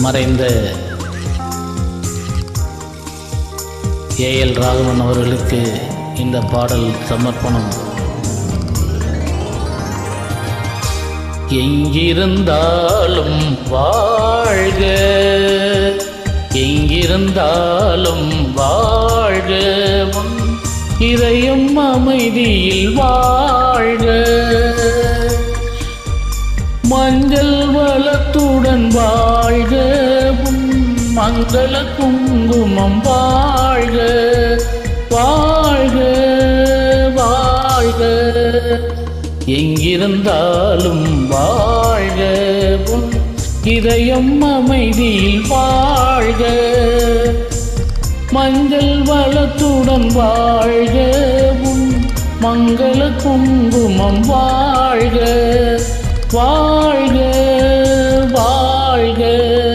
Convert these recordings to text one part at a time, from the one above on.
மறைந்த A L Raghavan அவர்களுக்கு இந்த பாடல் சமர்ப்பணம். எங்கிருந்தாலும் வாழ்க எங்கிருந்தாலும் வாழ்க இதயம் அமைதியில் வாழ்க. மஞ்சள் வளத்துடன் வாழ்க மங்கள குங்குமம் வாழ்க வாழ்க வாழ்க. எங்கிருந்தாலும் வாழ்க உன் இதயம் அமைதியில் வாழ்க. மஞ்சள் வளத்துடன் வாழ்க உன் மங்கள குங்குமம் வாழ்க. வாழ்க வாழ்க.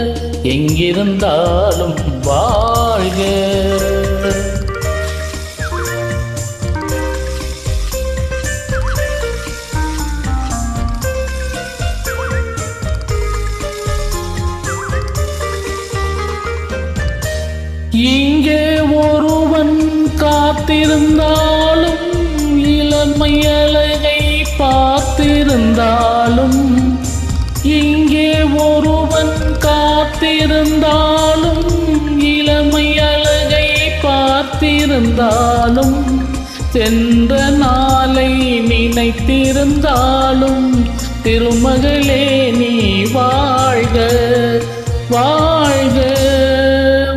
எங்கிருந்தாலும் வாழ்க. இங்கே ஒருவன் காத்திருந்தாலும் இளமையலகை பார்த்திருந்தாலும் இங்கே ஒருவன் காத்திருந்தாலும் இளமை அழகை பார்த்திருந்தாலும் சென்ற நாளை நினைத்திருந்தாலும் திருமகளே நீ வாழ்க வாழ்க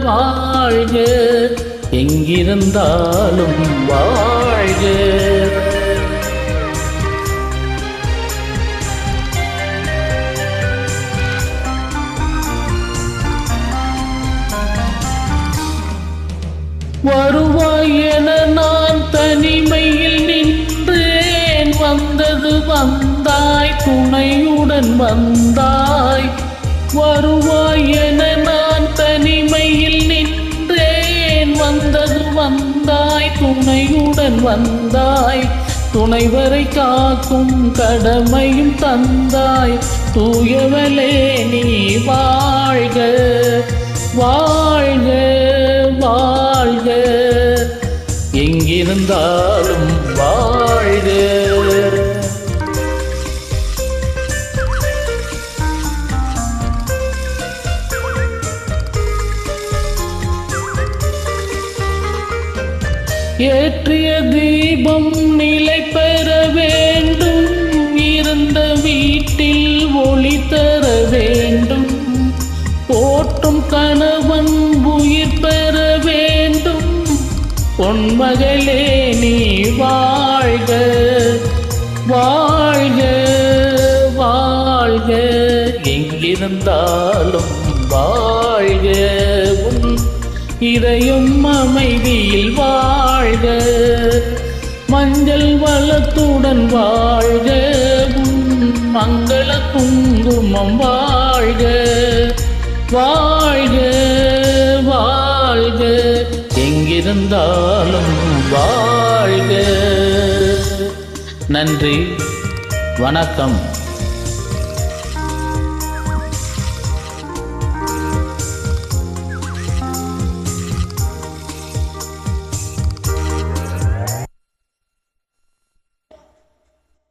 வாழ்க. எங்கிருந்தாலும் வாழ்க. என நான் தனிமையில் நின்றேன். வந்தது வந்தாய் துணையுடன் வந்தாய். வருவாய் என நான் தனிமையில் நின்றேன். வந்தது வந்தாய் துணையுடன் வந்தாய். துணைவரை காக்கும் கடமையும் தந்தாய். தூயவலே நீ வாழ்க. வா இருந்தாலும் வாழ்க. ஏற்றிய தீபம் நிலை பெறவே பொன்மகளே நீ வாழ்க வாழ்க வாழ்க. எங்கிருந்தாலும் வாழ்க உன் இதயம் அமைதியில் வாழ்க. மஞ்சள் வளத்துடன் வாழ்க உன் மங்கள குங்குமம் வாழ்க. இருந்தாலும் வாழ்க. நன்றி. வணக்கம்.